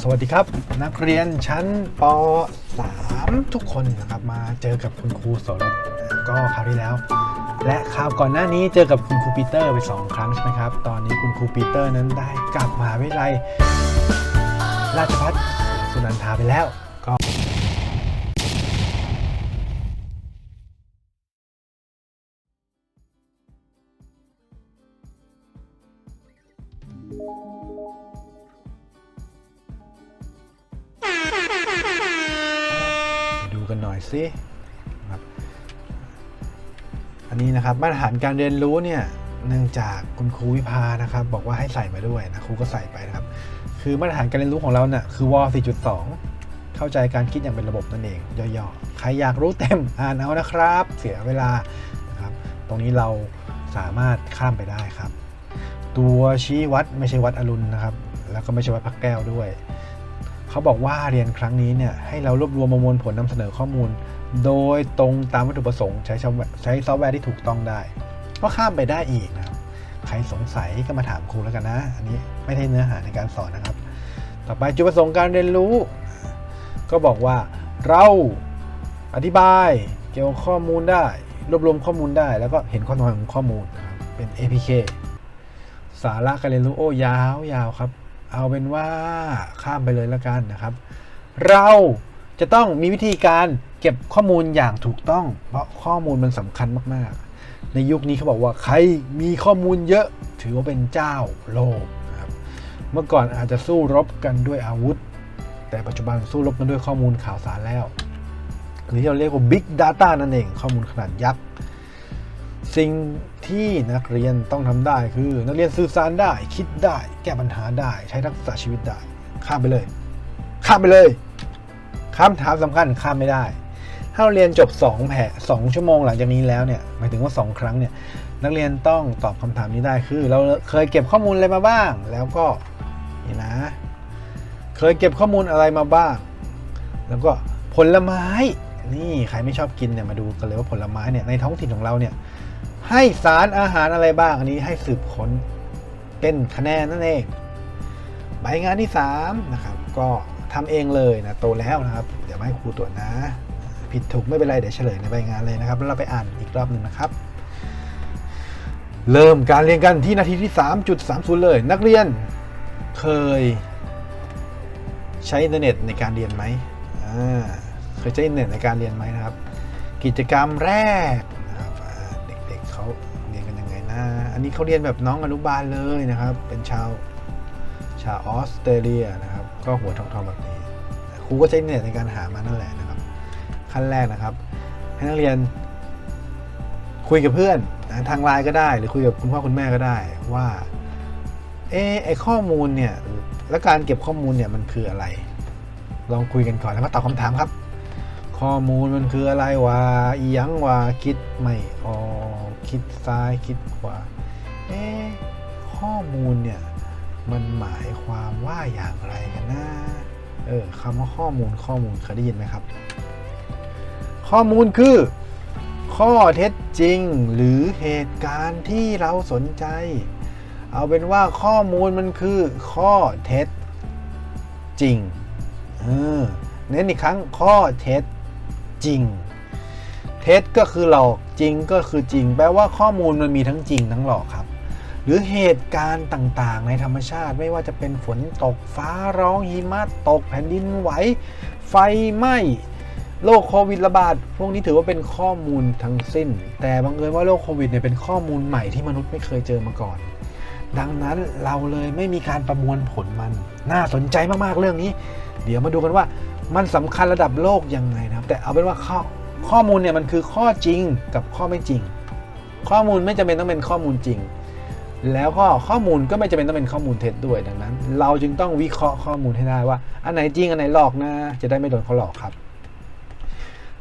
สวัสดีครับ นักเรียนชั้นป .3 ทุกคนนะครับมาเจอกับคุณครูสรก็คราวที่แล้ว และคราวก่อนหน้านี้เจอกับคุณครูปีเตอร์ไปสองครั้งใช่ไหมครับ ตอนนี้คุณครูปีเตอร์นั้นได้กลับมหาวิทยาลัยราชภัฏสุนันทาไปแล้วก็ ซิครับอันนี้นะครับมาตรฐานการเรียนรู้เนี่ยเนื่องจากคุณครูวิพานะครับ บอกว่าให้ใส่มาด้วยนะครูก็ใส่ไปนะครับ คือมาตรฐานการเรียนรู้ของเราเนี่ยคือวอ4.2 เข้าใจการคิดอย่างเป็นระบบนั่นเองย่อๆใครอยากรู้เต็มอ่านเอานะครับ เสียเวลานะครับ ตรงนี้เราสามารถข้ามไปได้ครับ ตัวชี้วัดไม่ใช่วัดอรุณนะครับ แล้วก็ไม่ใช่วัดพักแก้วด้วย เขาบอกว่าเรียนครั้งนี้เนี่ยให้เรารวบรวมประมวลผลนำเสนอข้อมูล โดยตรงตามวัตถุประสงค์ใช้ซอฟต์แวร์ใช้ซอฟต์แวร์ที่ถูกต้องได้ ก็ข้ามไปได้อีกนะครับ ใครสงสัยก็มาถามครูแล้วกันนะ อันนี้ไม่ใช่เนื้อหาในการสอนนะครับ ต่อไปจุดประสงค์การเรียนรู้ ก็บอกว่าเราอธิบายเกี่ยวกับข้อมูลได้ รวบรวมข้อมูลได้ แล้วก็เห็นความสำคัญของข้อมูลเป็น APK สาระการเรียนรู้โอ้ยาวยาวครับ เอาเป็นว่าข้ามไปเลยแล้วกันนะครับ เราจะต้องมีวิธีการเก็บข้อมูลอย่างถูกต้อง เพราะข้อมูลมันสำคัญมากๆ ในยุคนี้เขาบอกว่าใครมีข้อมูลเยอะถือว่าเป็นเจ้าโลกนะครับเมื่อก่อนอาจจะสู้รบกันด้วยอาวุธ แต่ปัจจุบันสู้รบกันด้วยข้อมูลข่าวสารแล้ว หรือที่เราเรียกว่า Big Data นั่นเองข้อมูลขนาดยักษ์สิ่ง ที่นักเรียนต้องทำได้คือ นักเรียนสื่อสารได้ คิดได้ แก้ปัญหาได้ ใช้ทักษะชีวิตได้ ข้ามไปเลย ข้ามไปเลยคำถามสำคัญข้ามไม่ได้ ถ้าเราเรียนจบ 2 แผสองชั่วโมงหลังจากนี้แล้วเนี่ยหมายถึงว่า 2 ครั้งเนี่ยนักเรียนต้องตอบคำถามนี้ได้คือ เราเคยเก็บข้อมูลอะไรมาบ้าง แล้วก็นี่นะ เคยเก็บข้อมูลอะไรมาบ้าง แล้วก็ผลไม้นี่ใครไม่ชอบกินเนี่ยมาดูกันเลยว่าผลไม้เนี่ยในท้องถิ่นของเราเนี่ย ให้สารอาหารอะไรบ้างอันนี้ให้สืบค้นเป็นคะแนนนั่นเองใบงานที่3นะครับก็ทำเองเลยนะโตแล้วนะครับ เดี๋ยวมาให้ครูตรวจนะ ผิดถูกไม่เป็นไรเดี๋ยวเฉลยในใบงานเลยนะครับ แล้วเราไปอ่านอีกรอบหนึ่งนะครับ เริ่มการเรียนกันที่นาทีที่ 3.30 เลย นักเรียนเคย ใช้อินเทอร์เน็ตในการเรียนไหมเคยใช้อินเทอร์เน็ตในการเรียนไหมนะครับ กิจกรรมแรก อันนี้เขาเรียนแบบน้องอนุบาลเลยนะครับ เป็นชาวชาวออสเตรเลียนะครับ ก็หัวทองๆแบบนี้ ครูก็ใช้อินเน็ตในการหามานั่นแหละนะครับ ขั้นแรกนะครับ ให้นักเรียนคุยกับเพื่อนนะทางไลน์ก็ได้หรือคุยกับคุณพ่อคุณแม่ก็ได้ว่าเอะไอข้อมูลเนี่ยและการเก็บข้อมูลเนี่ยมันคืออะไร ลองคุยกันก่อนแล้วก็ตอบคำถามครับ ข้อมูลมันคืออะไรวะอียังวะคิดไม่ออก คิดซ้ายคิดขวาเอ๊ะข้อมูลเนี่ยมันหมายความว่าอย่างไรกันนะเออคำว่าข้อมูลข้อมูลเคยได้ยินไหมครับ ข้อมูลคือ ข้อเท็จจริงหรือเหตุการณ์ที่เราสนใจ เอาเป็นว่าข้อมูลมันคือ ข้อเท็จจริงเออเน้นอีกครั้งข้อเท็จจริง เท็จก็คือหลอก จริงก็คือจริง แปลว่าข้อมูลมันมีทั้งจริงทั้งหลอกครับ หรือเหตุการณ์ต่างๆ ในธรรมชาติไม่ว่าจะเป็นฝนตกฟ้าร้องหิมะตกแผ่นดินไหวไฟไหม้โรคโควิดระบาดพวกนี้ถือว่าเป็นข้อมูลทั้งสิ้น แต่บังเอิญว่าโรคโควิดเนี่ยเป็นข้อมูลใหม่ที่มนุษย์ไม่เคยเจอมาก่อน ดังนั้นเราเลยไม่มีการประมวลผลมัน น่าสนใจมากๆเรื่องนี้ เดี๋ยวมาดูกันว่ามันสำคัญระดับโลกยังไงนะครับ แต่เอาเป็นว่าข้อ ข้อมูลเนี่ยมันคือข้อจริงกับข้อไม่จริง ข้อมูลไม่จำเป็นต้องเป็นข้อมูลจริง แล้วก็ข้อมูลก็ไม่จำเป็นต้องเป็นข้อมูลเท็จด้วยดังนั้น เราจึงต้องวิเคราะห์ข้อมูลให้ได้ว่า อันไหนจริงอันไหนหลอกนะ จะได้ไม่โดนเขาหลอกครับ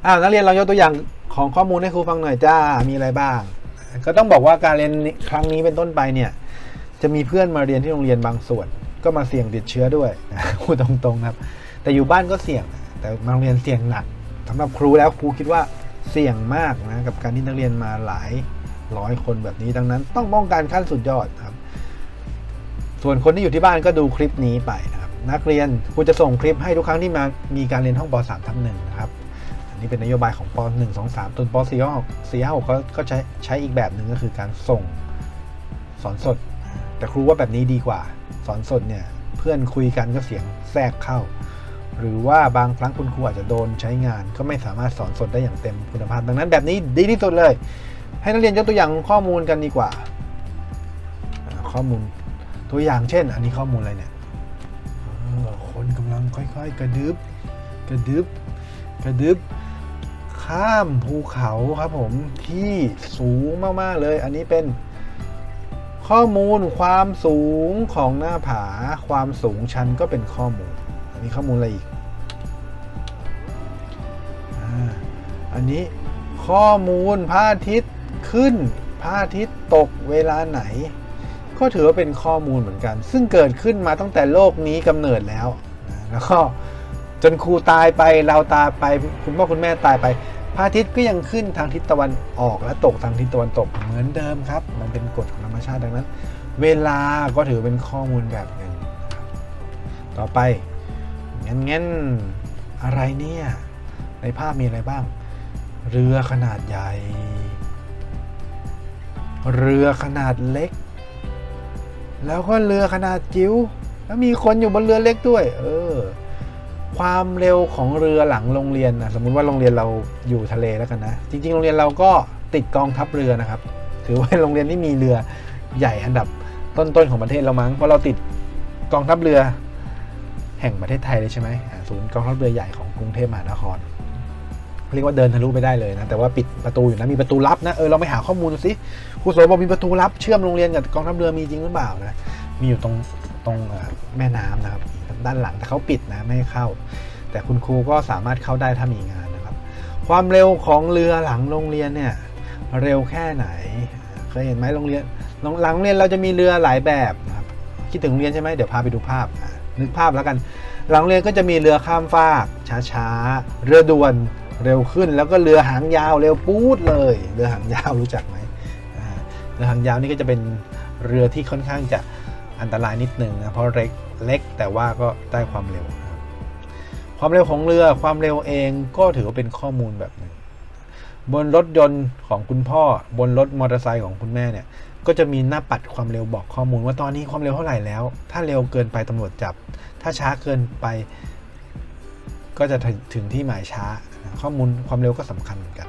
อ้าวนักเรียนลองยกตัวอย่างของข้อมูลให้ครูฟังหน่อยจ้ามีอะไรบ้าง ก็ต้องบอกว่าการเรียนครั้งนี้เป็นต้นไปเนี่ยจะมีเพื่อนมาเรียนที่โรงเรียนบางส่วน ก็มาเสี่ยงติดเชื้อด้วยนะพูดตรงๆนะครับ แต่อยู่บ้านก็เสี่ยงแต่มาโรงเรียนเสี่ยงหนัก สำหรับครูแล้วครูคิดว่าเสี่ยงมากนะกับการที่นักเรียนมาหลายร้อยคนแบบนี้ดังนั้น ต้องป้องกันขั้นสุดยอดครับ ส่วนคนที่อยู่ที่บ้านก็ดูคลิปนี้ไปนะครับ นักเรียนควรจะส่งคลิปให้ทุกครั้งที่มามีการเรียนห้องป .3 ทับหนึ่งนะครับอันนี้เป็นนโยบายของป .1 2 3ตนป .4 4 6ก็ก็ใช้ใช้อีกแบบหนึ่งก็คือการส่งสอนสด แต่ครูว่าแบบนี้ดีกว่า สอนสดเนี่ย เพื่อนคุยกันก็เสียงแทรกเข้า หรือว่าบางครั้งคุณครูอาจจะโดนใช้งาน ก็ไม่สามารถสอนสดได้อย่างเต็มคุณภาพ ดังนั้นแบบนี้ดีที่สุดเลย ให้นักเรียนยกตัวอย่างข้อมูลกันดีกว่า ข้อมูลตัวอย่างเช่น อันนี้ข้อมูลอะไรเนี่ยคนกำลังค่อยๆ กระดึบกระดึบกระดึบข้ามภูเขาครับผมที่สูงมากๆเลย อันนี้เป็นข้อมูลความสูงของหน้าผา ความสูงชันก็เป็นข้อมูล อันนี้ข้อมูลอะไรอีกอันนี้ข้อมูลพระอาทิตย์ขึ้นพระอาทิตย์ตกเวลาไหน ก็ถือว่าเป็นข้อมูลเหมือนกัน ซึ่งเกิดขึ้นมาตั้งแต่โลกนี้กำเนิดแล้วแล้วก็จนครูตายไปเราตายไปคุณพ่อคุณแม่ตายไปพระอาทิตย์ก็ยังขึ้นทางทิศตะวันออกและตกทางทิศตะวันตกเหมือนเดิมครับ มันเป็นกฎของธรรมชาติดังนั้น เวลาก็ถือเป็นข้อมูลแบบหนึ่งต่อไป งั้นงั้นอะไรเนี่ย ในภาพมีอะไรบ้าง เรือขนาดใหญ่ เรือขนาดเล็ก แล้วก็เรือขนาดจิ๋วแล้วมีคนอยู่บนเรือเล็กด้วย เออ ความเร็วของเรือหลังโรงเรียนนะสมมุติว่าโรงเรียนเราอยู่ทะเลแล้วกันนะ จริง ๆ โรงเรียนเราก็ติดกองทัพเรือนะครับ ถือว่าโรงเรียนที่มีเรือใหญ่อันดับต้นๆของประเทศเรามั้งเพราะเราติดกองทัพเรือ แห่งประเทศไทยเลยใช่ไหมศูนย์กองทัพเรือใหญ่ของกรุงเทพมหานคร เรียกว่าเดินทะลุไปได้เลยนะ แต่ว่าปิดประตูอยู่นะ มีประตูลับนะ เออเราไปหาข้อมูลดูสิครูโสบอกมีประตูลับเชื่อมโรงเรียนกับกองทัพเรือมีจริงหรือเปล่านะ มีอยู่ตรงตรงแม่น้ำนะครับ ด้านหลังแต่เขาปิดนะไม่ให้เข้า แต่คุณครูก็สามารถเข้าได้ถ้ามีงานนะครับ ความเร็วของเรือหลังโรงเรียนเนี่ยเร็วแค่ไหน เคยเห็นไหมโรงเรียนหลังโรงเรียนเราจะมีเรือหลายแบบนะครับคิดถึงโรงเรียนใช่ไหมเดี๋ยวพาไปดูภาพอะ นึกภาพแล้วกัน หลังเรียนก็จะมีเรือข้ามฟากช้าๆ เรือด่วนเร็วขึ้น แล้วก็เรือหางยาวเร็วปู๊ดเลย เรือหางยาวรู้จักไหมเรือหางยาวนี่ก็จะเป็นเรือที่ค่อนข้างจะอันตรายนิดหนึ่งนะเพราะเล็กเล็กแต่ว่าก็ได้ความเร็วความเร็วของเรือความเร็วเองก็ถือว่าเป็นข้อมูลแบบหนึ่งบนรถยนต์ของคุณพ่อบนรถมอเตอร์ไซค์ของคุณแม่เนี่ย ก็จะมีหน้าปัดความเร็วบอกข้อมูลว่าตอนนี้ความเร็วเท่าไหร่แล้ว ถ้าเร็วเกินไปตำรวจจับ ถ้าช้าเกินไป ก็จะถึงที่หมายช้า ข้อมูลความเร็วก็สำคัญเหมือนกัน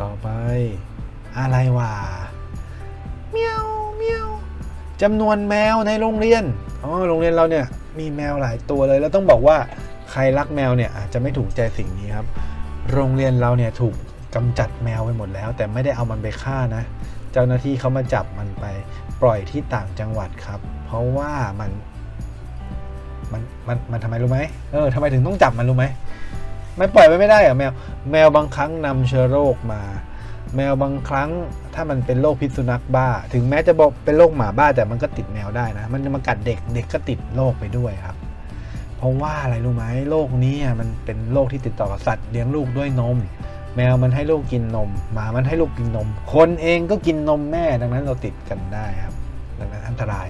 ต่อไปอะไรวะเมียวเมียวจำนวนแมวในโรงเรียน อ๋อ โรงเรียนเราเนี่ยมีแมวหลายตัวเลย แล้วต้องบอกว่าใครรักแมวเนี่ยอาจจะไม่ถูกใจสิ่งนี้ครับ โรงเรียนเราเนี่ยถูก กำจัดแมวไปหมดแล้ว แต่ไม่ได้เอามันไปฆ่านะ เจ้าหน้าที่เขามาจับมันไป ปล่อยที่ต่างจังหวัดครับ เพราะว่ามันมันมันมันทำไมรู้ไหมเออทำไมถึงต้องจับมันรู้ไหมไม่ปล่อยไว้ไม่ได้อะแมวแมวบางครั้งนำเชื้อโรคมา แมวบางครั้งถ้ามันเป็นโรคพิษสุนัขบ้า ถึงแม้จะบอกเป็นโรคหมาบ้าแต่มันก็ติดแมวได้นะ มันจะมากัดเด็กเด็กก็ติดโรคไปด้วยครับ เพราะว่าอะไรรู้ไหมโรคนี้อะมันเป็นโรคที่ติดต่อกับสัตว์เลี้ยงลูกด้วยนม แมวมันให้ลูกกินนมหมามันให้ลูกกินนม คนเองก็กินนมแม่ ดังนั้นเราติดกันได้ครับ ดังนั้นอันตราย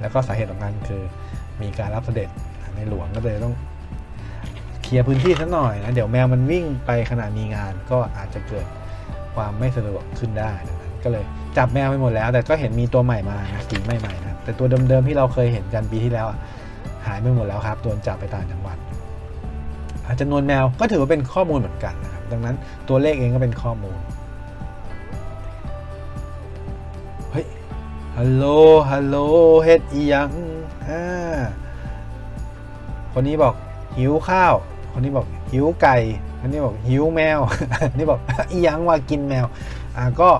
แล้วก็สาเหตุของมันคือมีการรับเสด็จในหลวงก็เลยต้องเคลียร์พื้นที่สักหน่อยนะเดี๋ยวแมวมันวิ่งไปขณะมีงานก็อาจจะเกิดความไม่สะดวกขึ้นได้ดังนั้นก็เลยจับแมวไปหมดแล้ว แต่ก็เห็นมีตัวใหม่มานะสีใหม่ๆนะแต่ตัวเดิมๆที่เราเคยเห็นกันปีที่แล้วหายไปหมดแล้วครับโดนจับไปต่างจังหวัดจำนวนแมวก็ถือว่าเป็นข้อมูลเหมือนกันนะครับ ดังนั้นตัวเลขเองก็เป็นข้อมูล เฮ้ย ฮัลโหล ฮัลโหล เฮ็ดอียังอ่าคนนี้บอกหิวข้าว คนนี้บอกหิวไก่ คนนี้บอกหิวแมว นี่บอกอียังว่ากินแมว อ่าก็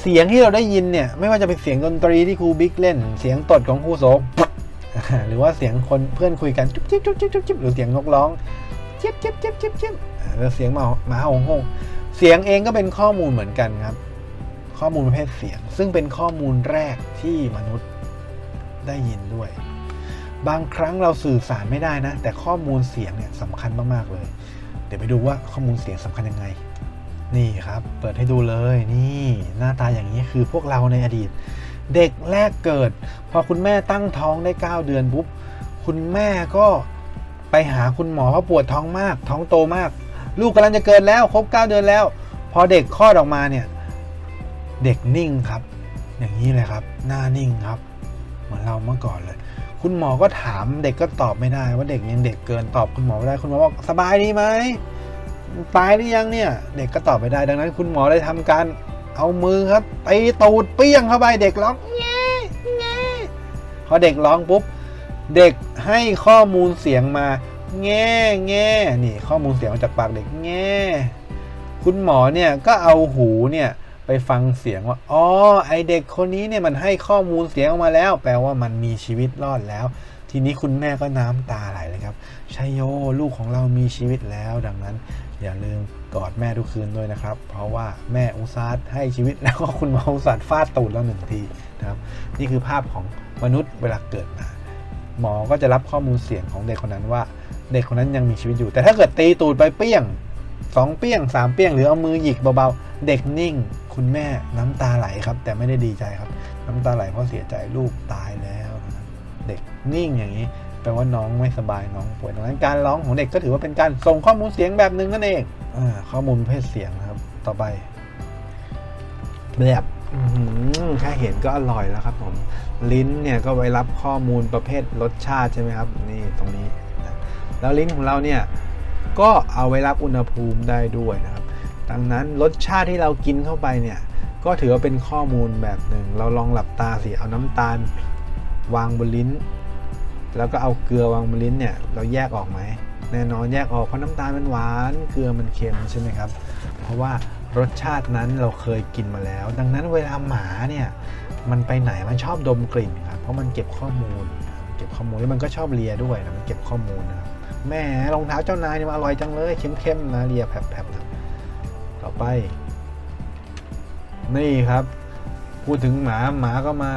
เสียงที่เราได้ยินเนี่ยไม่ว่าจะเป็นเสียงดนตรีที่ครูบิ๊กเล่น เสียงตดของครูโสหรือว่าเสียงคนเพื่อนคุยกันจุ๊บจิ๊บจุ๊บจิ๊บจุ๊บจิ๊บหรือเสียงนกร้องเจี๊ยบเจี๊ยบเจี๊ยบเจี๊ยบจี๊บ แล้วเสียงหมาหมาหงหงเสียงเองก็เป็นข้อมูลเหมือนกันครับ ข้อมูลประเภทเสียง ซึ่งเป็นข้อมูลแรกที่มนุษย์ได้ยินด้วย บางครั้งเราสื่อสารไม่ได้นะ แต่ข้อมูลเสียงเนี่ยสำคัญมากๆเลย เดี๋ยวไปดูว่าข้อมูลเสียงสำคัญยังไง นี่ครับ เปิดให้ดูเลยนี่หน้าตาอย่างนี้คือพวกเราในอดีต เด็กแรกเกิด พอคุณแม่ตั้งท้องได้ 9 เดือนปุ๊บคุณแม่ก็ไปหาคุณหมอเพราะปวดท้องมาก ท้องโตมาก ลูกกำลังจะเกิดแล้วครบ 9 เดือนแล้ว พอเด็กคลอดออกมาเนี่ย เด็กนิ่งครับ อย่างนี้เลยครับ หน้านิ่งครับ เหมือนเราเมื่อก่อนเลย คุณหมอก็ถามเด็กก็ตอบไม่ได้ ว่าเด็กยังเด็กเกินตอบคุณหมอไม่ได้คุณหมอบอกสบายดีไหมตายหรือยังเนี่ย เด็กก็ตอบไม่ได้ดังนั้น คุณหมอเลยทำการเอามือครับตีตูดเปี้ยงเข้าไปเด็กร้องแง่แง่พอเด็กร้องปุ๊บเด็กให้ข้อมูลเสียงมา แง่แง่นี่ข้อมูลเสียงมาจากปากเด็กแง่ คุณหมอเนี่ยก็เอาหูเนี่ยไปฟังเสียงว่า อ๋อ ไอเด็กคนนี้เนี่ยมันให้ข้อมูลเสียงออกมาแล้ว แปลว่ามันมีชีวิตรอดแล้ว ทีนี้คุณแม่ก็น้ำตาไหลเลยครับชัยโยลูกของเรามีชีวิตแล้ว ดังนั้น อย่าลืมกอดแม่ทุกคืนด้วยนะครับ เพราะว่าแม่อุตส่าห์ให้ชีวิตแล้วก็คุณหมออุตส่าห์ฟาดตูดแล้วหนึ่งทีนะครับ นี่คือภาพของมนุษย์เวลาเกิดมาหมอก็จะรับข้อมูลเสียงของเด็กคนนั้นว่า เด็กคนนั้นยังมีชีวิตอยู่ แต่ถ้าเกิดตีตูดไปเปี้ยงสองเปี้ยงสามเปี้ยงหรือเอามือหยิกเบาๆ เด็กนิ่ง คุณแม่น้ำตาไหลครับ แต่ไม่ได้ดีใจครับ น้ำตาไหลเพราะเสียใจลูกตายแล้วเด็กนิ่งอย่างนี้แปลว่าน้องไม่สบายน้องป่วยดังนั้นการร้องของเด็กก็ถือว่าเป็นการส่งข้อมูลเสียงแบบหนึ่งนั่นเองอข้อมูลเพศเสียงครับ ต่อไป แบบแค่เห็นก็อร่อยแล้วครับผม ลิ้นเนี่ยก็ไว้รับข้อมูลประเภทรสชาติใช่ไหมครับ นี่ตรงนี้ แล้วลิ้นของเราเนี่ยก็เอาไว้รับอุณหภูมิได้ด้วยนะครับ ดังนั้นรสชาติที่เรากินเข้าไปเนี่ยก็ถือว่าเป็นข้อมูลแบบหนึ่ง เราลองหลับตาสิเอาน้ำตาล วางบนลิ้น แล้วก็เอาเกลือวางบนลิ้นเนี่ยเราแยกออกไหมแน่นอนแยกออกเพราะน้ำตาลมันหวาน เกลือมันเค็มใช่ไหมครับ เพราะว่ารสชาตินั้นเราเคยกินมาแล้ว ดังนั้นเวลาหมาเนี่ยมันไปไหนมันชอบดมกลิ่นครับเพราะมันเก็บข้อมูล เก็บข้อมูลแล้วมันก็ชอบเลียด้วยนะมันเก็บข้อมูลนะครับ แม่รองเท้าเจ้านายเนี่ยมันอร่อยจังเลยเข้มๆนะเลียแผลบๆนะต่อไป นี่ครับ พูดถึงหมาหมาก็มา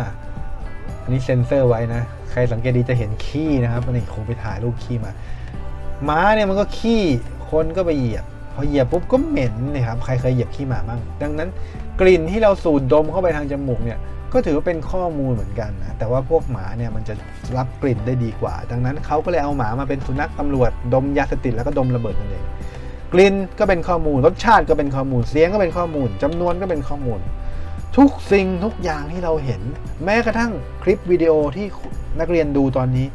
อันนี้เซ็นเซอร์ไว้นะ ใครสังเกตดีจะเห็นขี้นะครับอันนี้คงไปถ่ายรูปขี้มาหมาเนี่ยมันก็ขี้คนก็ไปเหยียบ พอเหยียบปุ๊บก็เหม็นนะครับใครเคยเหยียบขี้หมาบ้างดังนั้น กลิ่นที่เราสูดดมเข้าไปทางจมูกเนี่ย ก็ถือว่าเป็นข้อมูลเหมือนกันนะ แต่ว่าพวกหมาเนี่ยมันจะรับกลิ่นได้ดีกว่า ดังนั้นเขาก็เลยเอาหมามาเป็นสุนัขตำรวจ ดมยาเสพติดแล้วก็ดมระเบิดนั่นเองกลิ่นก็เป็นข้อมูล รสชาติก็เป็นข้อมูล เสียงก็เป็นข้อมูลจำนวนก็เป็นข้อมูล ทุกสิ่งทุกอย่างที่เราเห็น แม้กระทั่งคลิปวิดีโอที่นักเรียนดูตอนนี้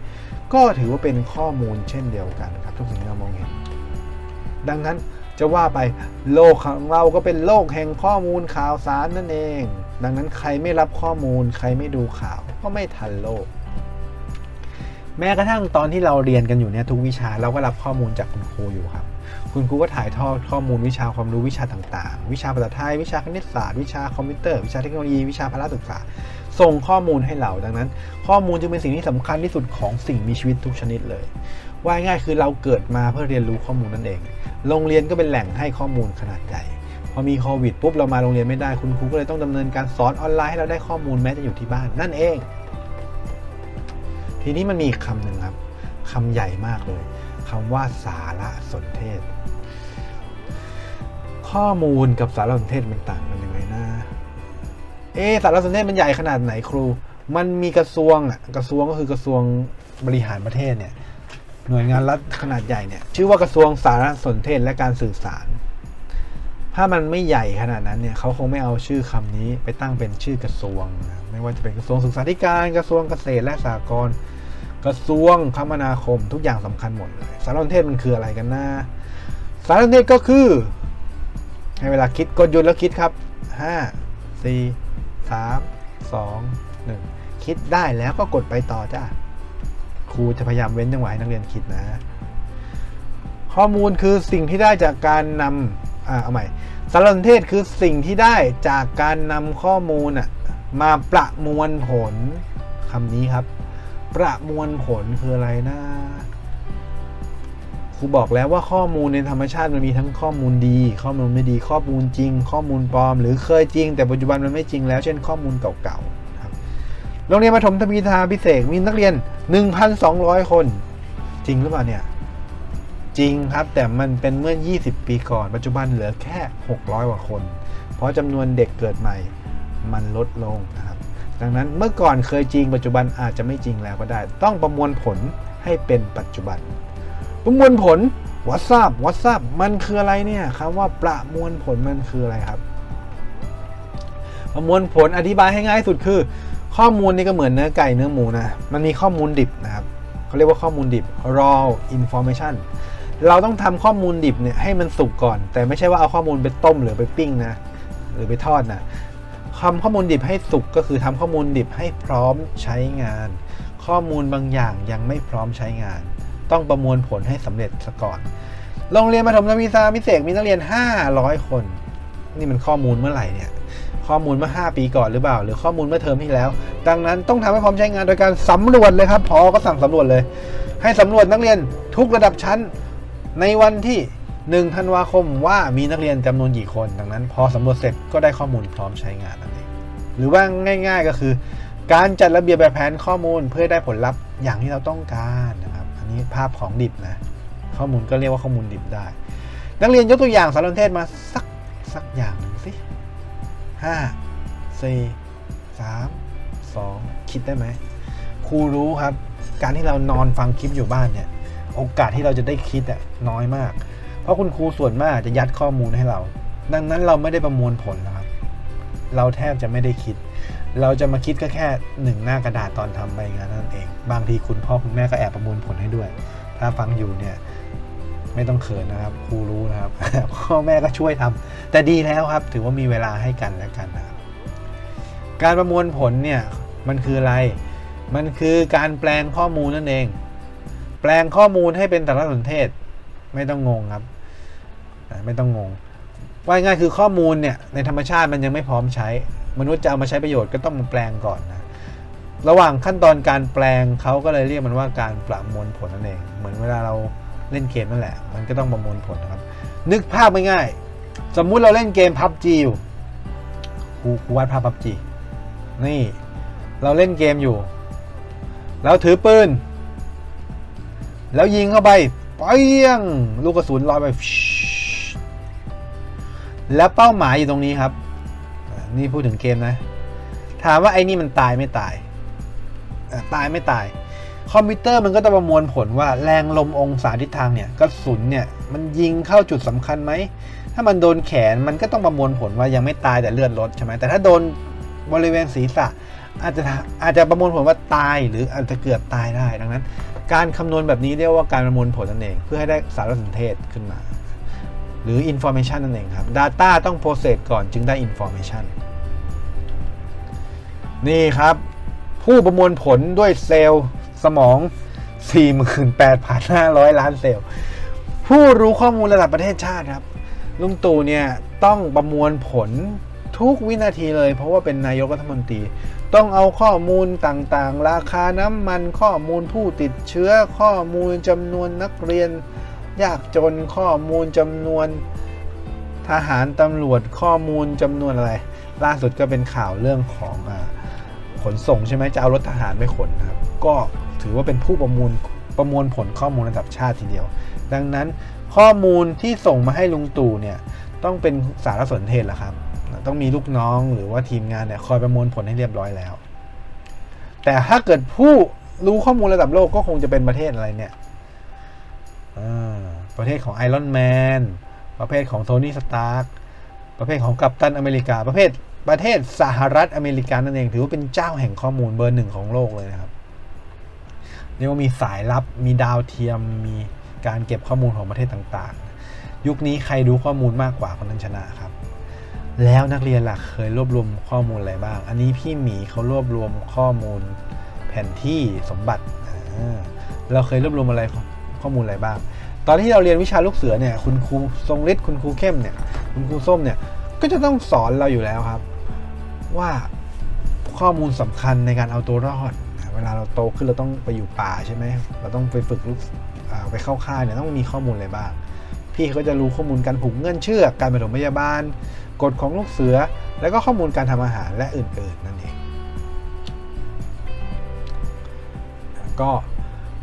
ก็ถือว่าเป็นข้อมูลเช่นเดียวกันครับทุกสิ่งที่เรามองเห็น ดังนั้นจะว่าไปโลกของเราก็เป็นโลกแห่งข้อมูลข่าวสารนั่นเอง ดังนั้นใครไม่รับข้อมูล ใครไม่ดูข่าว ก็ไม่ทันโลก แม้กระทั่งตอนที่เราเรียนกันอยู่เนี่ยทุกวิชาเราก็รับข้อมูลจากคุณครูอยู่ครับ คุณครูก็ถ่ายทอดข้อมูลวิชาความรู้วิชาต่างๆ วิชาภาษาไทย วิชาคณิตศาสตร์ วิชาคอมพิวเตอร์ วิชาเทคโนโลยี วิชาพละศึกษา ส่งข้อมูลให้เรา ดังนั้น ข้อมูลจึงเป็นสิ่งที่สำคัญที่สุดของสิ่งมีชีวิตทุกชนิดเลย ว่าง่ายคือเราเกิดมาเพื่อเรียนรู้ข้อมูลนั่นเอง โรงเรียนก็เป็นแหล่งให้ข้อมูลขนาดใหญ่ พอมีโควิดปุ๊บเรามาโรงเรียนไม่ได้คุณครูก็เลยต้องดำเนินการสอนออนไลน์ให้เราได้ข้อมูลแม้จะอยู่ที่บ้านนั่นเอง ทีนี้มันมีคำหนึ่งครับคำใหญ่มากเลยคำว่าสารสนเทศ ข้อมูลกับสารสนเทศมันต่างกันยังไงนะเอสารสนเทศมันใหญ่ขนาดไหนครู มันมีกระทรวงอะกระทรวงก็คือกระทรวงบริหารประเทศเนี่ยหน่วยงานรัฐขนาดใหญ่เนี่ยชื่อว่ากระทรวงสารสนเทศและการสื่อสาร ถ้ามันไม่ใหญ่ขนาดนั้นเนี่ยเขาคงไม่เอาชื่อคำนี้ไปตั้งเป็นชื่อกระทรวงนะไม่ว่าจะเป็นกระทรวงศึกษาธิการกระทรวงเกษตรและสหกรณ์กระทรวงคมนาคมทุกอย่างสำคัญหมดเลยสารสนเทศมันคืออะไรกันนะสารสนเทศก็คือ ให้เวลาคิดกดหยุดแล้วคิดครับ 5 4 3 2 1 คิดได้แล้วก็กดไปต่อจ้าครูจะพยายามเว้นจังหวะให้นักเรียนคิดนะ ข้อมูลคือสิ่งที่ได้จากการนำ อ่าเอาใหม่สารสนเทศคือสิ่งที่ได้จากการนำข้อมูลอะมาประมวลผลคำนี้ครับ ประมวลผลคืออะไรนะครูบอกแล้วว่าข้อมูลในธรรมชาติมันมีทั้งข้อมูลดี ข้อมูลไม่ดีข้อมูลจริง ข้อมูลปลอม หรือเคยจริง แต่ปัจจุบันมันไม่จริงแล้วเช่นข้อมูลเก่าๆครับโรงเรียนประถมทวีทาพิเศษมีนักเรียน 1,200 คน จริงหรือเปล่าเนี่ย จริงครับ แต่มันเป็นเมื่อ 20 ปีก่อน ปัจจุบันเหลือแค่ 600 กว่าคน เพราะจำนวนเด็กเกิดใหม่มันลดลงนะครับ ดังนั้นเมื่อก่อนเคยจริง ปัจจุบันอาจจะไม่จริงแล้วก็ได้ ต้องประมวลผลให้เป็นปัจจุบัน ประมวลผลวัดทราบวัดทราบมันคืออะไรเนี่ยคำว่าประมวลผลมันคืออะไรครับ ประมวลผลอธิบายให้ง่ายสุดคือ ข้อมูลนี่ก็เหมือนเนื้อไก่เนื้อหมูนะ มันมีข้อมูลดิบนะครับเขาเรียกว่าข้อมูลดิบ raw information เราต้องทำข้อมูลดิบเนี่ยให้มันสุกก่อน แต่ไม่ใช่ว่าเอาข้อมูลไปต้มหรือไปปิ้งนะ หรือไปทอดนะทำข้อมูลดิบให้สุกก็คือทำข้อมูลดิบให้พร้อมใช้งาน ข้อมูลบางอย่างยังไม่พร้อมใช้งาน ต้องประมวลผลให้สำเร็จซะก่อน โรงเรียนประถมศึกษาพิเศษมีนักเรียน 500 คน นี่มันข้อมูลเมื่อไหร่เนี่ยข้อมูลเมื่อ 5 ปีก่อนหรือเปล่า หรือข้อมูลเมื่อเทอมที่แล้ว ดังนั้นต้องทำให้พร้อมใช้งานโดยการสำรวจเลยครับพอก็สั่งสำรวจเลย ให้สำรวจนักเรียนทุกระดับชั้น ในวันที่ 1 ธันวาคมว่ามีนักเรียนจำนวนกี่คน ดังนั้น พอสำรวจเสร็จก็ได้ข้อมูลพร้อมใช้งานนั่นเองหรือว่าง่าย ๆก็คือ การจัดระเบียบแบบแผนข้อมูลเพื่อได้ผลลัพธ์อย่างที่เราต้องการนะครับ อันนี้ภาพของดิบนะข้อมูลก็เรียกว่าข้อมูลดิบได้ นักเรียนยกตัวอย่างสารสนเทศมาสักสักอย่างหนึ่งสิห้าสี่สามสองคิดได้ไหมครูรู้ครับ การที่เรานอนฟังคลิปอยู่บ้านเนี่ย โอกาสที่เราจะได้คิดอะน้อยมาก เพราะคุณครูส่วนมากจะยัดข้อมูลให้เรา ดังนั้นเราไม่ได้ประมวลผลนะครับ เราแทบจะไม่ได้คิด เราจะมาคิดก็แค่หนึ่งหน้ากระดาษตอนทำใบงานนั่นเอง บางทีคุณพ่อคุณแม่ก็แอบประมวลผลให้ด้วย ถ้าฟังอยู่เนี่ยไม่ต้องเขินนะครับครูรู้นะครับ พ่อแม่ก็ช่วยทำแต่ดีแล้วครับ ถือว่ามีเวลาให้กันและกันนะครับการประมวลผลเนี่ยมันคืออะไร มันคือการแปลงข้อมูลนั่นเอง แปลงข้อมูลให้เป็นสารสนเทศ ไม่ต้องงงครับ ไม่ต้องงง ว่าง่ายคือข้อมูลเนี่ยในธรรมชาติมันยังไม่พร้อมใช้ มนุษย์จะเอามาใช้ประโยชน์ก็ต้องมาแปลงก่อนนะระหว่างขั้นตอนการแปลงเขาก็เลยเรียกมันว่าการประมวลผลนั่นเอง เหมือนเวลาเราเล่นเกมนั่นแหละ มันก็ต้องประมวลผลนะครับ นึกภาพง่ายๆสมมุติเราเล่นเกม PUBG อยู่ครูครูวาดภาพ PUBG นี่ เราเล่นเกมอยู่ แล้วถือปืน แล้วยิงเข้าไปเปี้ยง ลูกกระสุนลอยไป แล้วเป้าหมายอยู่ตรงนี้ครับ นี่พูดถึงเกมนะ ถามว่าไอ้นี่มันตายไม่ตาย ตายไม่ตาย คอมพิวเตอร์มันก็จะประมวลผลว่าแรงลมองศาทิศทางเนี่ยกระสุนเนี่ยมันยิงเข้าจุดสำคัญไหม ถ้ามันโดนแขนมันก็ต้องประมวลผลว่ายังไม่ตายแต่เลือดลดใช่ไหมแต่ถ้าโดนบริเวณศีรษะอาจจะอาจจะประมวลผลว่าตายหรืออาจจะเกือบตายได้ดังนั้น การคำนวณแบบนี้เรียกว่าการประมวลผลนั่นเอง เพื่อให้ได้สารสนเทศขึ้นมา หรือ information นั่นเองครับ Data ต้อง process ก่อนจึงได้ information นี่ครับ ผู้ประมวลผลด้วยเซลล์สมอง 48,500 ล้านเซลล์ ผู้รู้ข้อมูลระดับประเทศชาติครับ ลุงตู่เนี่ยต้องประมวลผล ทุกวินาทีเลย เพราะว่าเป็นนายกรัฐมนตรี ต้องเอาข้อมูลต่างๆ ราคาน้ำมันข้อมูลผู้ติดเชื้อข้อมูลจำนวนนักเรียน ยากจนข้อมูลจำนวนทหารตำรวจข้อมูลจำนวนอะไร ล่าสุดก็เป็นข่าวเรื่องของอขนส่งใช่ไหมจะเอารถทหารไปขนนะครับ ก็ถือว่าเป็นผู้ประมวลประมวลผลข้อมูลระดับชาติทีเดียว ดังนั้นข้อมูลที่ส่งมาให้ลุงตู่เนี่ยต้องเป็นสารสนเทศละครับ ต้องมีลูกน้องหรือว่าทีมงานเนี่ยคอยประมวลผลให้เรียบร้อยแล้ว แต่ถ้าเกิดผู้รู้ข้อมูลระดับโลกก็คงจะเป็นประเทศอะไรเนี่ยประเภทของไอรอนแมนประเภทของโทนี่สตาร์กประเภทของกัปตันอเมริกา ประเภทประเทศสหรัฐอเมริกานั่นเองถือว่าเป็นเจ้าแห่งข้อมูลเบอร์หนึ่งของโลกเลยนะครับเรียกว่ามีสายลับมีดาวเทียมมีการเก็บข้อมูลของประเทศต่างๆ ยุคนี้ใครรู้ข้อมูลมากกว่าคนนั้นชนะครับ แล้วนักเรียนหล่ะเคยรวบรวมข้อมูลอะไรบ้าง อันนี้พี่หมีเขารวบรวมข้อมูลแผนที่สมบัติ เราเคยรวบรวมอะไรข้อมูลอะไรบ้าง ตอนที่เราเรียนวิชาลูกเสือเนี่ยคุณครูทรงฤทธิ์คุณครูเข้มเนี่ยคุณครูส้มเนี่ยก็จะต้องสอนเราอยู่แล้วครับ ว่าข้อมูลสำคัญในการเอาตัวรอด เวลาเราโตขึ้นเราต้องไปอยู่ป่าใช่ไหมเราต้องไปฝึกลูกไปเข้าค่ายเนี่ยต้องมีข้อมูลอะไรบ้าง พี่เขาจะรู้ข้อมูลการผูกเงื่อนเชือกการปฐมพยาบาล กฎของลูกเสือ แล้วก็ข้อมูลการทำอาหารและอื่น ๆ นั่นเองก็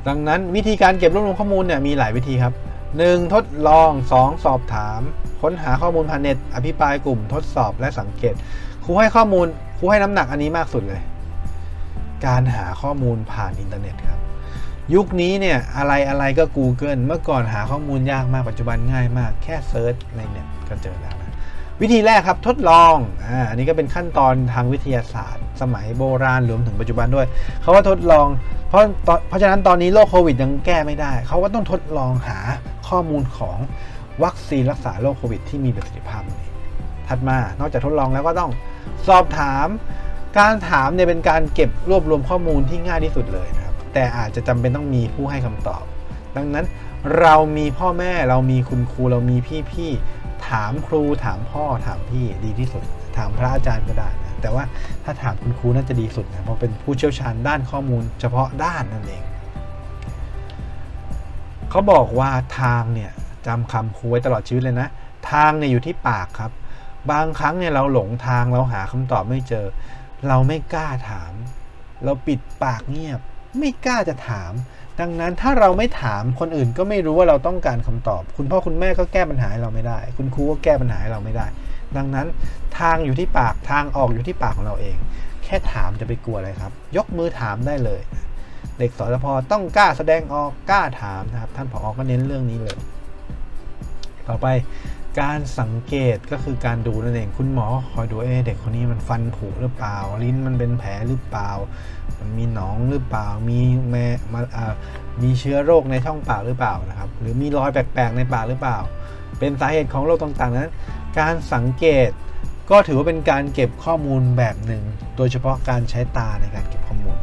ดังนั้นวิธีการเก็บรวบรวมข้อมูลเนี่ยมีหลายวิธีครับ 1. ทดลอง 2. สอบถาม ค้นหาข้อมูลผ่านเน็ต อภิปรายกลุ่มทดสอบและสังเกต ครูให้ข้อมูลครูให้น้ำหนักอันนี้มากสุดเลย การหาข้อมูลผ่านอินเทอร์เน็ตครับ ยุคนี้เนี่ยอะไรอะไรก็ Google เมื่อก่อนหาข้อมูลยากมากปัจจุบันง่ายมาก แค่เซิร์ชในเน็ตก็เจอแล้ว วิธีแรกครับทดลองอ่าอันนี้ก็เป็นขั้นตอนทางวิทยาศาสตร์ สมัยโบราณรวมถึงปัจจุบันด้วยเขาว่าทดลอง เพราะตอนเพราะฉะนั้นตอนนี้โรคโควิดยังแก้ไม่ได้ เขาก็ต้องทดลองหาข้อมูลของวัคซีนรักษาโรคโควิดที่มีประสิทธิภาพ ถัดมานอกจากทดลองแล้วก็ต้องสอบถาม การถามเนี่ยเป็นการเก็บรวบรวมข้อมูลที่ง่ายที่สุดเลยนะครับ แต่อาจจะจำเป็นต้องมีผู้ให้คำตอบ ดังนั้นเรามีพ่อแม่เรามีคุณครูเรามีพี่ๆ ถามครูถามพ่อถามพี่ดีที่สุด ถามพระอาจารย์ก็ได้นะแต่ว่าถ้าถามคุณครูน่าจะดีสุดนะเพราะเป็นผู้เชี่ยวชาญด้านข้อมูล เฉพาะด้านนั่นเองเขาบอกว่าทางเนี่ยจำคำครูไว้ตลอดชีวิตเลยนะ ทางเนี่ยอยู่ที่ปากครับ บางครั้งเนี่ยเราหลงทางเราหาคำตอบไม่เจอ เราไม่กล้าถาม เราปิดปากเงียบ ไม่กล้าจะถาม ดังนั้นถ้าเราไม่ถามคนอื่นก็ไม่รู้ว่าเราต้องการคำตอบ คุณพ่อคุณแม่ก็แก้ปัญหาเราไม่ได้ คุณครูก็แก้ปัญหาเราไม่ได้ ดังนั้นทางอยู่ที่ปากทางออกอยู่ที่ปากของเราเอง แค่ถามจะไปกลัวอะไรครับ ยกมือถามได้เลย เด็กสอพต้องกล้าแสดงออกกล้าถามนะครับ ท่านผอก็เน้นเรื่องนี้เลย ต่อไป การสังเกตก็คือการดูนั่นเองคุณหมอคอยดูเอ๊เด็กคนนี้มันฟันผุหรือเปล่า ลิ้นมันเป็นแผลหรือเปล่า มันมีหนองหรือเปล่า มีแม่มาอ่ามีเชื้อโรคในช่องปากหรือเปล่านะครับ หรือมีรอยแปลกๆในปากหรือเปล่า เป็นสาเหตุของโรคต่างๆนั้น การสังเกตก็ถือว่าเป็นการเก็บข้อมูลแบบหนึ่ง โดยเฉพาะการใช้ตาในการเก็บข้อมูล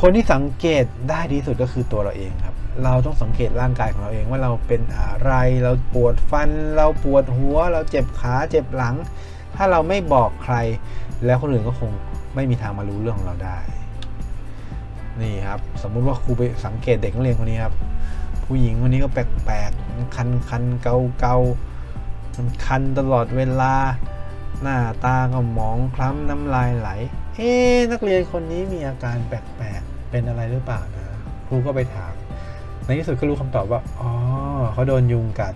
คนที่สังเกตได้ดีที่สุดก็คือตัวเราเองครับ เราต้องสังเกตร่างกายของเราเองว่าเราเป็นอะไร เราปวดฟัน เราปวดหัว เราเจ็บขาเจ็บหลัง ถ้าเราไม่บอกใคร แล้วคนอื่นก็คงไม่มีทางมารู้เรื่องของเราได้ นี่ครับ สมมุติว่าครูไปสังเกตเด็กนักเรียนคนนี้ครับ ผู้หญิงคนนี้ก็แปลกๆ คันคันๆเกาเกาๆมันคันตลอดเวลา หน้าตาก็หมองคล้ำน้ำลายไหล เอ๊นักเรียนคนนี้มีอาการแปลกๆ เป็นอะไรหรือเปล่านะ ครูก็ไปถาม ในที่สุดก็รู้คำตอบว่า อ๋อเขาโดนยุงกัด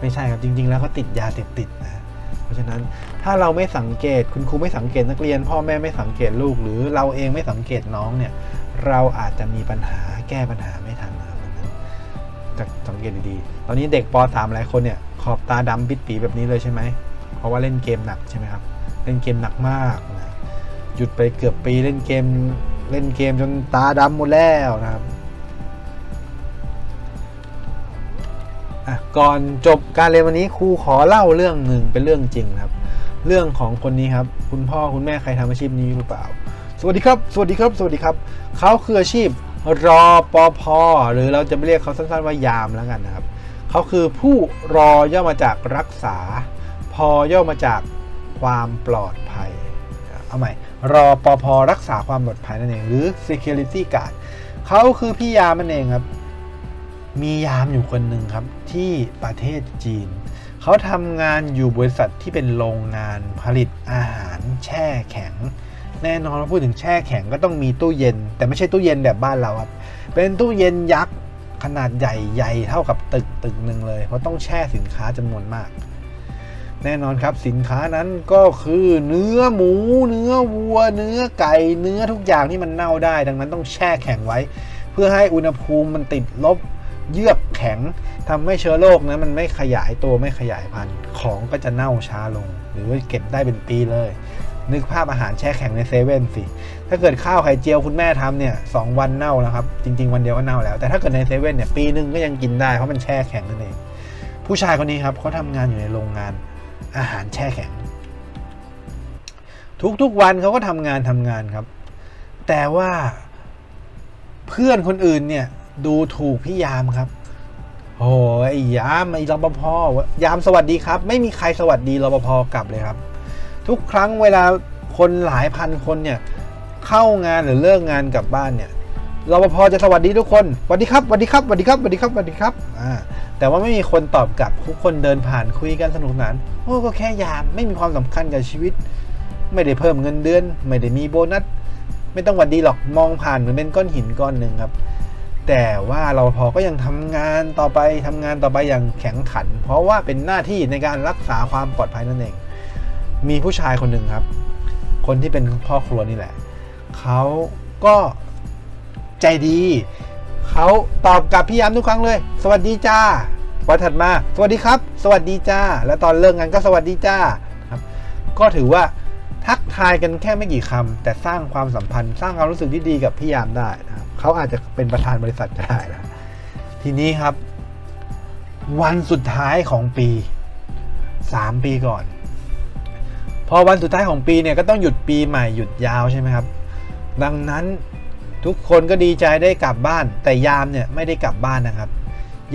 ไม่ใช่ครับจริง ๆ แล้วเขาติดยาเสพติดนะเพราะฉะนั้นถ้าเราไม่สังเกตคุณครูไม่สังเกตนักเรียน พ่อแม่ไม่สังเกตลูก หรือเราเองไม่สังเกตน้องเนี่ยเราอาจจะมีปัญหาแก้ปัญหาไม่ทันนะครับดังนั้นจะสังเกตดีๆตอนนี้เด็กป .3 หลายคนเนี่ยขอบตาดำปิดปีแบบนี้เลยใช่ไหมเพราะว่าเล่นเกมหนักใช่ไหมครับเล่นเกมหนักมากนะหยุดไปเกือบปีเล่นเกมเล่นเกมจนตาดำหมดแล้วนะครับ อะก่อนจบการเรียนวันนี้ครูขอเล่าเรื่องหนึ่งเป็นเรื่องจริงครับ เรื่องของคนนี้ครับ คุณพ่อคุณแม่ใครทำอาชีพนี้หรือเปล่า สวัสดีครับ สวัสดีครับ สวัสดีครับ เขาคืออาชีพรอปภหรือเราจะไม่เรียกเขาสั้นๆว่ายามแล้วกันนะครับ เขาคือผู้รอย่อมาจากรักษา พอย่อมาจากความปลอดภัย เอาใหม่ รอปภรักษาความปลอดภัยนั่นเอง หรือ security guard เขาคือพี่ยามนั่นเองครับ มียามอยู่คนหนึ่งครับที่ประเทศจีน เขาทำงานอยู่บริษัทที่เป็นโรงงานผลิตอาหารแช่แข็ง แน่นอนว่าพูดถึงแช่แข็งก็ต้องมีตู้เย็น แต่ไม่ใช่ตู้เย็นแบบบ้านเราครับ เป็นตู้เย็นยักษ์ขนาดใหญ่ใหญ่เท่ากับตึกตึกหนึ่งเลย เพราะต้องแช่สินค้าจำนวนมาก แน่นอนครับสินค้านั้นก็คือเนื้อหมู เนื้อวัว เนื้อไก่ เนื้อทุกอย่างที่มันเน่าได้ ดังนั้นต้องแช่แข็งไว้ เพื่อให้อุณหภูมิมันติดลบ เยือกแข็งทำให้เชื้อโรคนะมันไม่ขยายตัวไม่ขยายพันธุ์ของก็จะเน่าช้าลง หรือว่าเก็บได้เป็นปีเลย นึกภาพอาหารแช่แข็งในเซเว่นสิ ถ้าเกิดข้าวไข่เจียวคุณแม่ทำเนี่ยสองวันเน่าแล้วครับ จริง ๆ วันเดียวก็เน่าแล้ว แต่ถ้าเกิดในเซเว่นเนี่ยปีหนึ่งก็ยังกินได้ เพราะมันแช่แข็งนั่นเอง ผู้ชายคนนี้ครับเขาทำงานอยู่ในโรงงานอาหารแช่แข็ง ทุกๆวันเขาก็ทำงานทำงานครับ แต่ว่าเพื่อนคนอื่นเนี่ย ดูถูกพี่ยามครับโอ้ยไอยามไอ้รปภยามสวัสดีครับ ไม่มีใครสวัสดีรปภกลับเลยครับ ทุกครั้งเวลาคนหลายพันคนเนี่ย เข้างานหรือเลิกงานกลับบ้านเนี่ยรปภจะสวัสดีทุกคนสวัสดีครับสวัสดีครับสวัสดีครับสวัสดีครับสวัสดีครับอ่าแต่ว่าไม่มีคนตอบกลับทุกคนเดินผ่านคุยกันสนุกสนานโอ้ก็แค่ยามไม่มีความสำคัญกับชีวิต ไม่ได้เพิ่มเงินเดือน ไม่ได้มีโบนัส ไม่ต้องหวัดดีหรอกมองผ่านเหมือนเป็นก้อนหินก้อนหนึ่งครับ แต่ว่าเราพอก็ยังทำงานต่อไปทำงานต่อไปอย่างแข็งขัน เพราะว่าเป็นหน้าที่ในการรักษาความปลอดภัยนั่นเอง มีผู้ชายคนหนึ่งครับ คนที่เป็นพ่อครัวนี่แหละ เขาก็ใจดี เขาตอบกลับพี่ยามทุกครั้งเลย สวัสดีจ้า วันถัดมา สวัสดีครับ สวัสดีจ้า แล้วตอนเลิกงานก็สวัสดีจ้าครับ ก็ถือว่า ทักทายกันแค่ไม่กี่คำแต่สร้างความสัมพันธ์ สร้างความรู้สึกที่ดีกับพี่ยามได้นะครับเขาอาจจะเป็นประธานบริษัทก็ได้นะทีนี้ครับ วันสุดท้ายของปี3ปีก่อน พอวันสุดท้ายของปีเนี่ยก็ต้องหยุดปีใหม่หยุดยาวใช่ไหมครับ ดังนั้นทุกคนก็ดีใจได้กลับบ้าน แต่ยามเนี่ยไม่ได้กลับบ้านนะครับ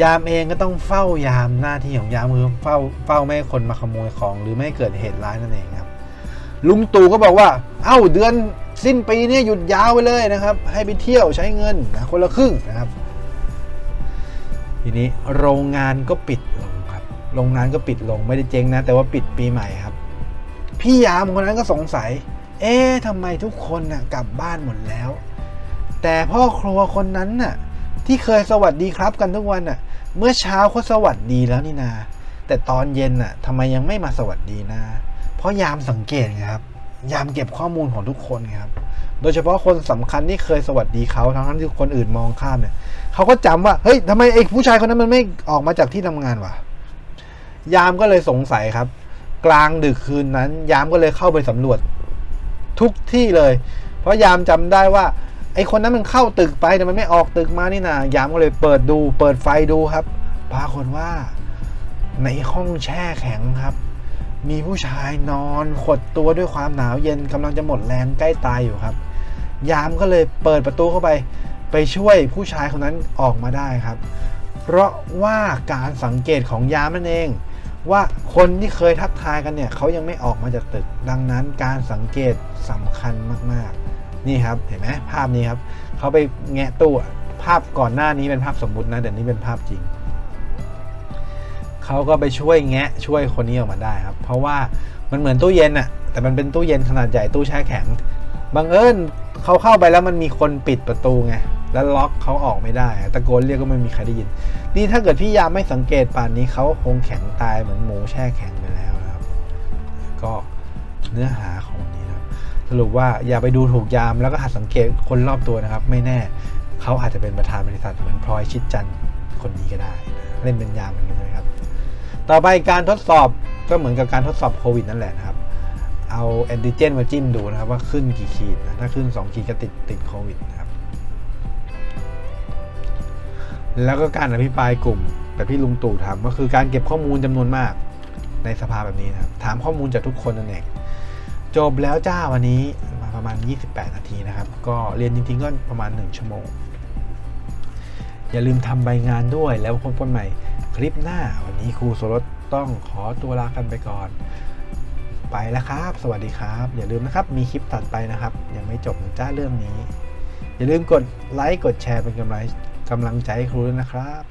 ยามเองก็ต้องเฝ้ายามหน้าที่ของยามคือเฝ้าเฝ้าไม่ให้คนมาขโมยของ หรือไม่เกิดเหตุร้ายนั่นเองครับ ลุงตู่ก็บอกว่า เอ้าเดือนสิ้นปีนี่ยหยุดยาวไปเลยนะครับ ให้ไปเที่ยวใช้เงินนะคนละครึ่งนะครับ ทีนี้โรงงานก็ปิดลงครับ โรงงานก็ปิดลงไม่ได้เจ๊งนะ แต่ว่าปิดปีใหม่ครับ พี่ยามคนนั้นก็สงสัย เอ๊ะทำไมทุกคนน่ะกลับบ้านหมดแล้ว แต่พ่อครัวคนนั้นน่ะ ที่เคยสวัสดีครับกันทุกวันน่ะ เมื่อเช้าเขาสวัสดีแล้วนี่นา แต่ตอนเย็นน่ะทำไมยังไม่มาสวัสดีนะ เพรายามสังเกตไงครับ ยามเก็บข้อมูลของทุกคนไงครับ โดยเฉพาะคนสำคัญที่เคยสวัสดีเขาทั้งนั้นที่คนอื่นมองข้ามเนี่ยเขาก็จำว่า เฮ้ยทำไมไอ้ผู้ชายคนนั้นมันไม่ออกมาจากที่ทำงานวะ ยามก็เลยสงสัยครับ กลางดึกคืนนั้น ยามก็เลยเข้าไปสำรวจ ทุกที่เลย เพราะยามจำได้ว่าไอ้คนนั้นมันเข้าตึกไปแต่มันไม่ออกตึกมานี่นายามก็เลยเปิดดู เปิดไฟดูครับ ปรากฏว่า ในห้องแช่แข็งครับ มีผู้ชายนอนขดตัวด้วยความหนาวเย็นกำลังจะหมดแรงใกล้ตายอยู่ครับ ยามก็เลยเปิดประตูเข้าไป ไปช่วยผู้ชายคนนั้นออกมาได้ครับ เพราะว่าการสังเกตของยามนั่นเองว่าคนที่เคยทักทายกันเนี่ยเขายังไม่ออกมาจากตึก ดังนั้นการสังเกตสำคัญมากๆ นี่ครับเห็นไหมภาพนี้ครับเขาไปแงะตู้ภาพก่อนหน้านี้เป็นภาพสมมุตินะแต่นี้เป็นภาพจริง เขาก็ไปช่วยแงะช่วยคนนี้ออกมาได้ครับ เพราะว่ามันเหมือนตู้เย็นอะแต่มันเป็นตู้เย็นขนาดใหญ่ตู้แช่แข็งบังเอิญเขาเข้าไปแล้วมันมีคนปิดประตูไงแล้วล็อกเขาออกไม่ได้ตะโกนเรียกก็ไม่มีใครได้ยิน นี่ถ้าเกิดพี่ยามไม่สังเกตป่านนี้เขาคงแข็งตายเหมือนหมูแช่แข็งไปแล้วนะครับ ก็เนื้อหาของนี้นะครับสรุปว่าอย่าไปดูถูกยามแล้วก็หัดสังเกตคนรอบตัวนะครับ ไม่แน่เขาอาจจะเป็นประธานบริษัทเหมือนพลอยชิดจันทร์คนนี้ก็ได้นะเล่นเป็นยามเหมือนกันนะครับ ต่อไปการทดสอบก็เหมือนกับการทดสอบโควิดนั่นแหละนะครับ เอาแอนติเจนมาจิ้มดูนะครับว่าขึ้นกี่ขีดนะถ้าขึ้น 2 ขีดก็ติดติดโควิดนะครับ แล้วก็การอภิปรายกลุ่มแบบที่ลุงตู่ทำก็คือการเก็บข้อมูลจำนวนมากในสภาแบบนี้นะครับ ถามข้อมูลจากทุกคนนั่นเองจบแล้วจ้าวันนี้มาประมาณ 28 นาทีนะครับ ก็เรียนจริงๆก็ประมาณ 1 ชั่วโมง อย่าลืมทำใบงานด้วยแล้วพบกันใหม่ คลิปหน้า วันนี้ครูโสรสต้องขอตัวลากันไปก่อน ไปแล้วครับ สวัสดีครับ อย่าลืมนะครับ มีคลิปตัดไปนะครับ ยังไม่จบจ้าเรื่องนี้ อย่าลืมกดไลค์กดแชร์เป็นกำลังกำลังใจให้ครูด้วยนะครับ